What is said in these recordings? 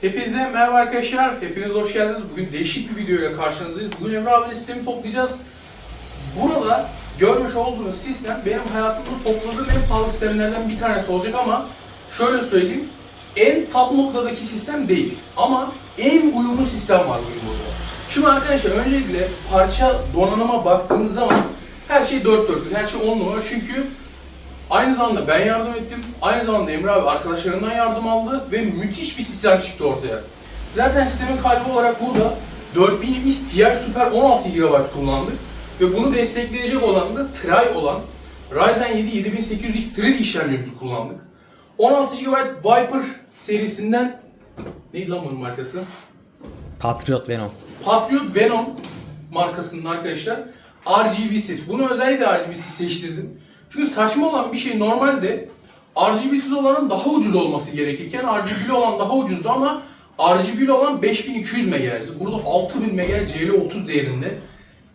Hepinize merhaba arkadaşlar. Hepiniz hoş geldiniz. Bugün değişik bir video ile karşınızdayız. Bugün Emre abinin sistemi toplayacağız. Burada görmüş olduğunuz sistem benim hayatımda topladığım en pahalı sistemlerden bir tanesi olacak ama şöyle söyleyeyim. En top noktadaki sistem değil. Ama en uyumlu sistem var bugün burada. Şimdi arkadaşlar öncelikle parça donanıma baktığınız zaman her şey dört dörtlük, her şey on numara çünkü Aynı zamanda ben yardım ettim. Aynı zamanda Emre abi arkadaşlarından yardım aldı ve müthiş bir sistem çıktı ortaya. Zaten sistemin kalbi olarak burada 4070 Ti Super 16 GB kullandık. Ve bunu destekleyecek olan da Tri olan Ryzen 7 7800X 3D işlemcimizi kullandık. 16 GB Viper serisinden neydi lan bunun markası? Patriot Venom. Patriot Venom markasının arkadaşlar RGB'siz. Bunu özellikle RGB'siz seçtirdim. Çünkü saçma olan bir şey normalde RGB'siz olanın daha ucuz olması gerekirken RGB'li olan daha ucuzdu ama RGB'li olan 5200 MHz. Burada 6000 MHz CL30 değerinde.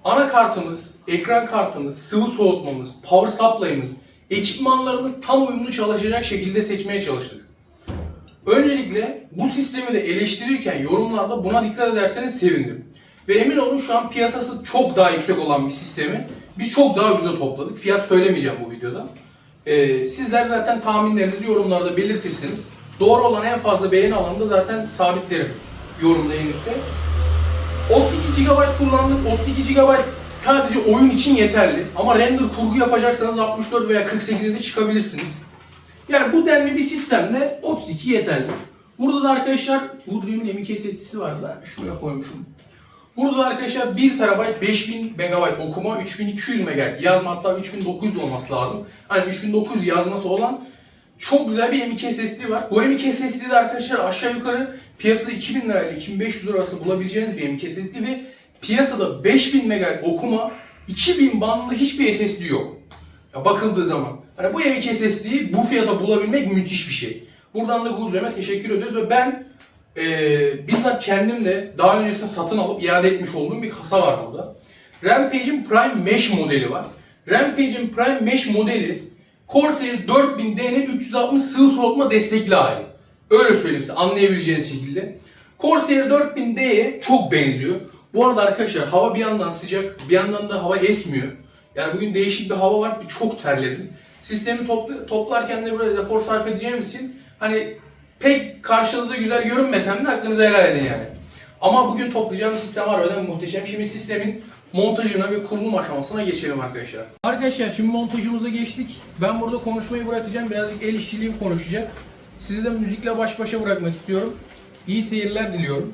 Anakartımız, ekran kartımız, sıvı soğutmamız, power supply'ımız, ekipmanlarımız tam uyumlu çalışacak şekilde seçmeye çalıştık. Öncelikle bu sistemi de eleştirirken yorumlarda buna dikkat ederseniz sevindim. Ve emin olun şu an piyasası çok daha yüksek olan bir sistemi biz çok daha ucuza topladık. Fiyat söylemeyeceğim bu videoda. Ee, sizler zaten tahminlerinizi yorumlarda belirtirsiniz. Doğru olan en fazla beğeni alanı da zaten sabitlerim yorumda en üstte. 32 GB kullandık. 32 GB sadece oyun için yeterli. Ama render kurgu yapacaksanız 64 veya 48'e de çıkabilirsiniz. Yani bu denli bir sistemle 32 yeterli. Burada da arkadaşlar Goodream'in M.2 SSD'si var da şuraya koymuşum. Burada da arkadaşlar 1 TB 5000 MB okuma, 3200 MB yazma hatta 3900 olması lazım. Hani 3900 yazması olan çok güzel bir M.2 SSD var. Bu M.2 SSD de arkadaşlar aşağı yukarı piyasada 2000 lirayla 2500 lira arasında bulabileceğiniz bir M.2 SSD ve piyasada 5000 MB okuma, 2000 bandlı hiçbir SSD yok. Ya bakıldığı zaman. Hani bu M.2 SSD'yi bu fiyata bulabilmek müthiş bir şey. Buradan da Google'cama teşekkür ediyoruz ve ben e, bizzat kendim de daha öncesinde satın alıp iade etmiş olduğum bir kasa var burada. Rampage'in Prime Mesh modeli var. Rampage'in Prime Mesh modeli Corsair 4000D'nin 360 sıvı soğutma destekli hali. Öyle söyleyeyim size anlayabileceğiniz şekilde. Corsair 4000D'ye çok benziyor. Bu arada arkadaşlar hava bir yandan sıcak, bir yandan da hava esmiyor. Yani bugün değişik bir hava var, bir çok terledim. Sistemi topla- toplarken de buraya efor sarf edeceğim için hani pek karşınızda güzel görünmesem de hakkınızı helal edin yani. Ama bugün toplayacağım sistem var öyle muhteşem. Şimdi sistemin montajına ve kurulum aşamasına geçelim arkadaşlar. Arkadaşlar şimdi montajımıza geçtik. Ben burada konuşmayı bırakacağım. Birazcık el işçiliğim konuşacak. Sizi de müzikle baş başa bırakmak istiyorum. İyi seyirler diliyorum.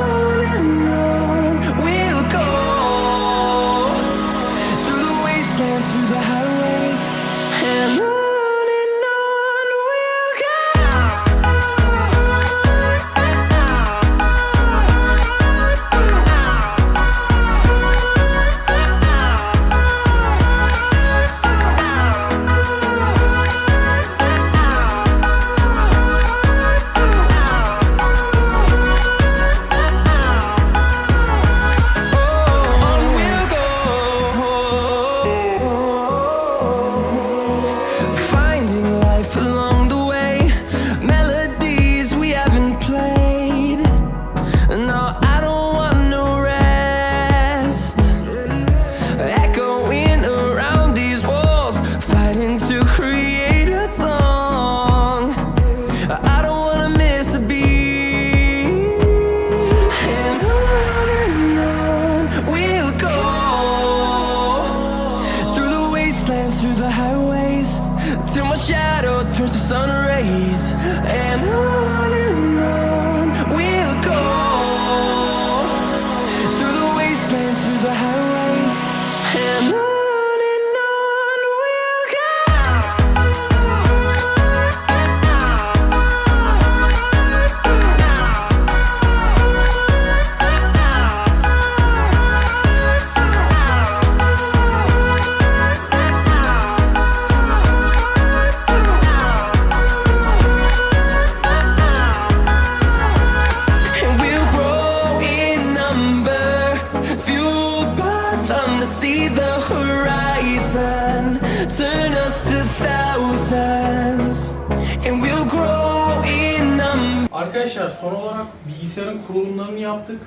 Arkadaşlar son olarak bilgisayarın kurulumlarını yaptık.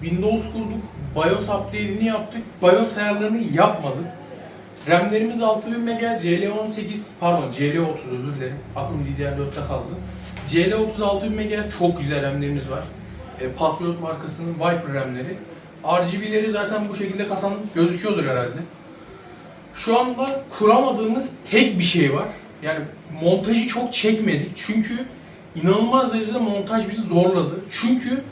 Windows kurduk. BIOS update'ini yaptık. BIOS ayarlarını yapmadık. RAM'lerimiz 6000 MB, CL18 pardon CL30 özür dilerim. Aklım DDR4'te kaldı. CL30 6000 MB çok güzel RAM'lerimiz var. E, Patriot markasının Viper RAM'leri. RGB'leri zaten bu şekilde kasanın gözüküyordur herhalde. Şu anda kuramadığımız tek bir şey var. Yani montajı çok çekmedi. Çünkü inanılmaz derecede montaj bizi zorladı. Çünkü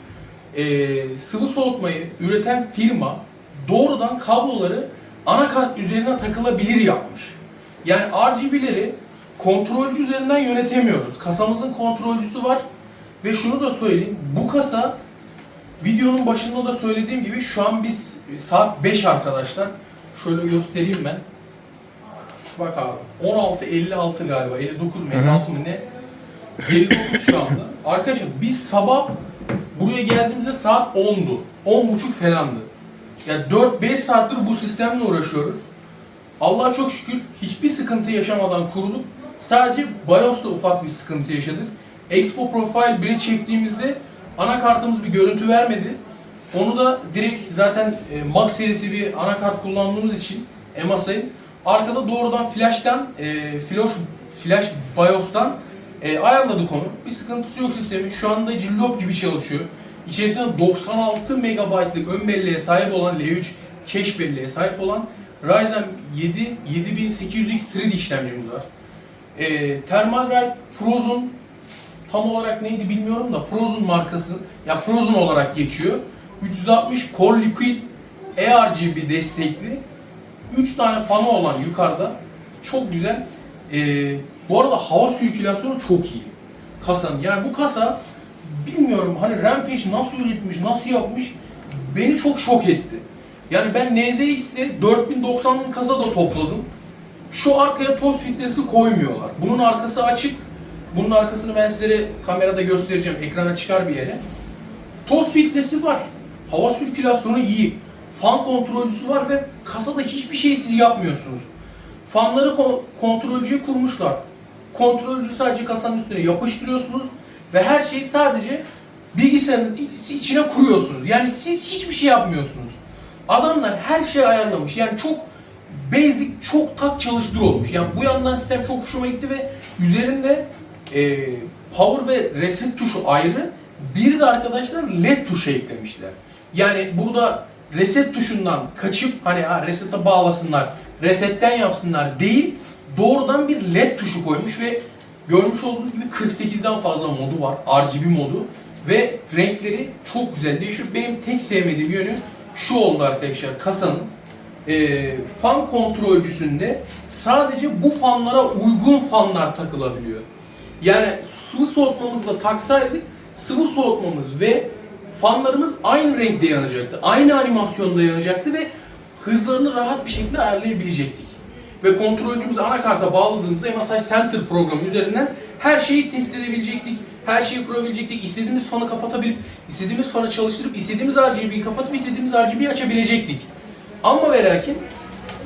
eee, sıvı soğutmayı üreten firma doğrudan kabloları anakart üzerine takılabilir yapmış. Yani RGB'leri kontrolcü üzerinden yönetemiyoruz. Kasamızın kontrolcüsü var ve şunu da söyleyeyim. Bu kasa videonun başında da söylediğim gibi şu an biz saat 5 arkadaşlar. Şöyle göstereyim ben. Bak abi 16.56 galiba 59 mu 56 mı ne? 59 şu anda. Arkadaşlar biz sabah buraya geldiğimizde saat 10'du. 10.30 falandı. Yani 4-5 saattir bu sistemle uğraşıyoruz. Allah'a çok şükür hiçbir sıkıntı yaşamadan kurulduk. Sadece BIOS'ta ufak bir sıkıntı yaşadık. Expo Profile 1'e çektiğimizde anakartımız bir görüntü vermedi. Onu da direkt zaten e, Max serisi bir anakart kullandığımız için MSI'yi arkada doğrudan flash'tan e, flash flash BIOS'tan e, ayarladık onu. Bir sıkıntısı yok sistemin. Şu anda cillop gibi çalışıyor. İçerisinde 96 MB'lık ön belleğe sahip olan L3 cache belleğe sahip olan Ryzen 7 7800X 3D işlemcimiz var. E, Thermalright Frozen tam olarak neydi bilmiyorum da Frozen markası ya Frozen olarak geçiyor. 360 Core Liquid ARGB destekli 3 tane fanı olan yukarıda çok güzel. Ee, bu arada hava sirkülasyonu çok iyi. Kasanın. Yani bu kasa bilmiyorum hani Rampage nasıl üretmiş, nasıl yapmış beni çok şok etti. Yani ben NZX'te 4090'ın kasa da topladım. Şu arkaya toz filtresi koymuyorlar. Bunun arkası açık. Bunun arkasını ben sizlere kamerada göstereceğim. Ekrana çıkar bir yere. Toz filtresi var. Hava sirkülasyonu iyi. Fan kontrolcüsü var ve kasada hiçbir şey siz yapmıyorsunuz. Fanları ko- kontrolcüye kurmuşlar. Kontrolcüyü sadece kasanın üstüne yapıştırıyorsunuz. ve her şeyi sadece bilgisayarın iç- içine kuruyorsunuz. Yani siz hiçbir şey yapmıyorsunuz. Adamlar her şeyi ayarlamış. Yani çok basic, çok tak çalıştır olmuş. Yani bu yandan sistem çok hoşuma gitti ve üzerinde e, power ve reset tuşu ayrı. Bir de arkadaşlar led tuşu eklemişler. Yani burada reset tuşundan kaçıp hani ha, resete bağlasınlar, resetten yapsınlar değil, doğrudan bir led tuşu koymuş ve görmüş olduğunuz gibi 48'den fazla modu var, RGB modu ve renkleri çok güzel değişiyor. Benim tek sevmediğim yönü şu oldu arkadaşlar kasanın e, fan kontrolcüsünde sadece bu fanlara uygun fanlar takılabiliyor. Yani sıvı soğutmamızla taksaydık sıvı soğutmamız ve fanlarımız aynı renkte yanacaktı. Aynı animasyonda yanacaktı ve hızlarını rahat bir şekilde ayarlayabilecektik. Ve kontrolcümüzü anakarta bağladığımızda MSI Center programı üzerinden her şeyi test edebilecektik. Her şeyi kurabilecektik. İstediğimiz fanı kapatabilip, istediğimiz fanı çalıştırıp, istediğimiz RGB'yi kapatıp, istediğimiz RGB'yi açabilecektik. Ama ve lakin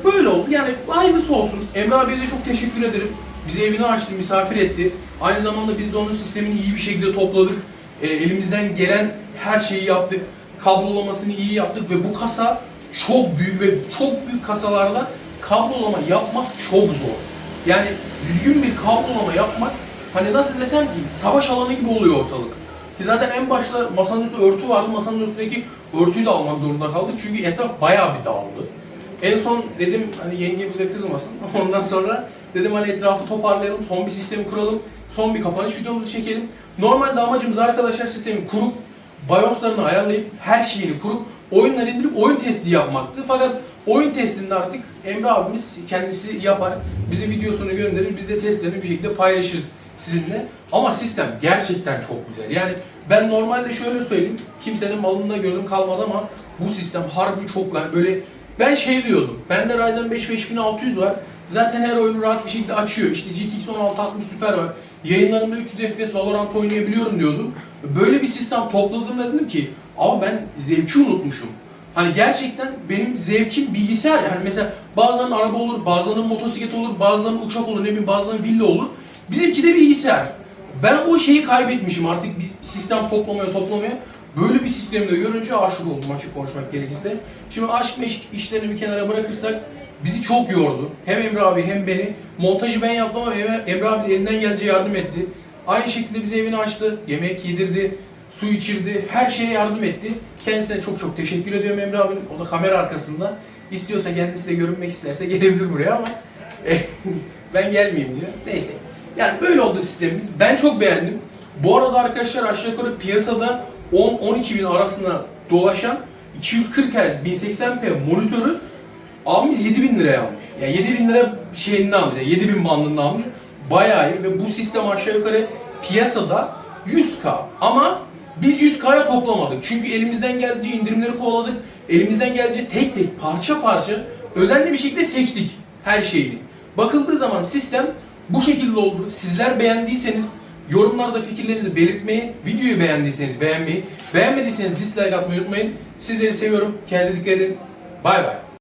böyle oldu. Yani hayırlısı olsun. Emre abiye de çok teşekkür ederim. Bizi evine açtı, misafir etti. Aynı zamanda biz de onun sistemini iyi bir şekilde topladık. E, elimizden gelen her şeyi yaptık. Kablolamasını iyi yaptık ve bu kasa çok büyük ve çok büyük kasalarda kablolama yapmak çok zor. Yani düzgün bir kablolama yapmak hani nasıl desem ki savaş alanı gibi oluyor ortalık. Ki zaten en başta masanın üstü örtü vardı. Masanın üstündeki örtüyü de almak zorunda kaldık. Çünkü etraf bayağı bir dağıldı. En son dedim hani yenge bize kızmasın. Ondan sonra dedim hani etrafı toparlayalım. Son bir sistemi kuralım. Son bir kapanış videomuzu çekelim. Normalde amacımız arkadaşlar sistemi kurup BIOS'larını ayarlayıp her şeyini kurup oyunları indirip oyun testi yapmaktı. Fakat oyun testinde artık Emre abimiz kendisi yapar. Bize videosunu gönderir. Biz de testlerini bir şekilde paylaşırız sizinle. Ama sistem gerçekten çok güzel. Yani ben normalde şöyle söyleyeyim. Kimsenin malında gözüm kalmaz ama bu sistem harbi çok yani böyle ben şey diyordum. Bende Ryzen 5 5600 var. Zaten her oyunu rahat bir şekilde açıyor. İşte GTX 1660 Super var. Yayınlarımda 300 FPS Valorant oynayabiliyorum diyordum. Böyle bir sistem topladığımda dedim ki abi ben zevki unutmuşum. Hani gerçekten benim zevkim bilgisayar yani mesela bazen araba olur, bazen motosiklet olur, bazen uçak olur, ne bileyim bazen villa olur. Bizimki de bilgisayar. Ben o şeyi kaybetmişim artık bir sistem toplamaya toplamaya. Böyle bir sistemi de görünce aşık oldum açık konuşmak gerekirse. Şimdi aşk meşk işlerini bir kenara bırakırsak bizi çok yordu. Hem Emre abi hem beni. Montajı ben yaptım ama Emre, abi de elinden gelince yardım etti. Aynı şekilde bize evini açtı, yemek yedirdi, su içirdi, her şeye yardım etti. Kendisine çok çok teşekkür ediyorum Emre abinin. O da kamera arkasında. İstiyorsa kendisi de görünmek isterse gelebilir buraya ama ben gelmeyeyim diyor. Neyse. Yani böyle oldu sistemimiz. Ben çok beğendim. Bu arada arkadaşlar aşağı yukarı piyasada 10-12 bin arasında dolaşan 240 Hz 1080p monitörü abimiz 7 bin liraya almış. Yani 7 bin lira şeyini almış. Yani 7 bin bandında almış. Bayağı iyi ve bu sistem aşağı yukarı piyasada 100k ama biz 100k'ya toplamadık. Çünkü elimizden geldiği indirimleri kovaladık. Elimizden geldiği tek tek parça parça özenli bir şekilde seçtik her şeyini. Bakıldığı zaman sistem bu şekilde oldu. Sizler beğendiyseniz yorumlarda fikirlerinizi belirtmeyi, videoyu beğendiyseniz beğenmeyi, beğenmediyseniz dislike atmayı unutmayın. Sizleri seviyorum. Kendinize dikkat edin. Bay bay.